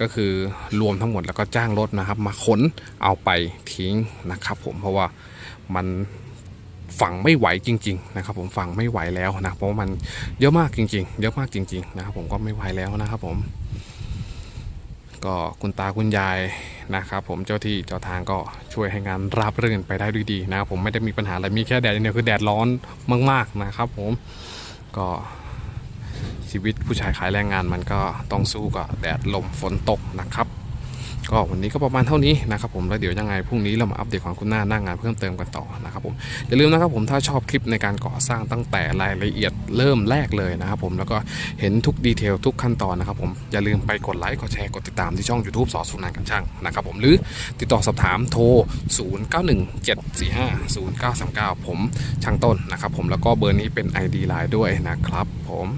ก็คือรวมทั้งหมดแล้วก็จ้างรถนะครับ มาขนเอาไปทิ้งนะครับ ผมเพราะว่ามันฝังไม่ไหวจริง ๆ นะครับ ผมฝังไม่ไหวแล้วนะเพราะมันเยอะมากจริง ๆ เยอะมากจริง ๆ นะครับ ผมก็ไม่ไหวแล้วนะครับ ผม ก็คุณตาคุณยายนะครับ ผมเจ้าที่เจ้าทางก็ช่วยให้งานราบรื่นไปได้ด้วยดีนะครับผมไม่ได้มีปัญหาอะไรมีแค่แดดอย่างเดียวคือแดดร้อนมาก ๆนะครับ ผมก็ ชีวิตผู้ชายขายแรงงานมันก็ต้องสู้กับแดดลมฝนตกนะครับ ก็วันนี้ก็ประมาณเท่านี้นะครับผมแล้วเดี๋ยวยังไงพรุ่งนี้เรามาอัปเดตความคุณหน้าหน้างานเพิ่มเติมกันต่อนะครับผมอย่าลืมนะครับผมถ้าชอบคลิปในการก่อสร้างตั้งแต่รายละเอียดเริ่มแรกเลยนะครับผมแล้วก็เห็นทุกดีเทลทุกขั้นตอนนะครับผมอย่าลืมไปกดไลค์กดแชร์กดติดตามที่ช่อง YouTube สอสุนันกันช่างนะครับผมหรือติดต่อสอบถามโทร 0917450939 ผมช่างต้นนะครับผมแล้วก็เบอร์นี้เป็น ID Line ด้วยนะครับผม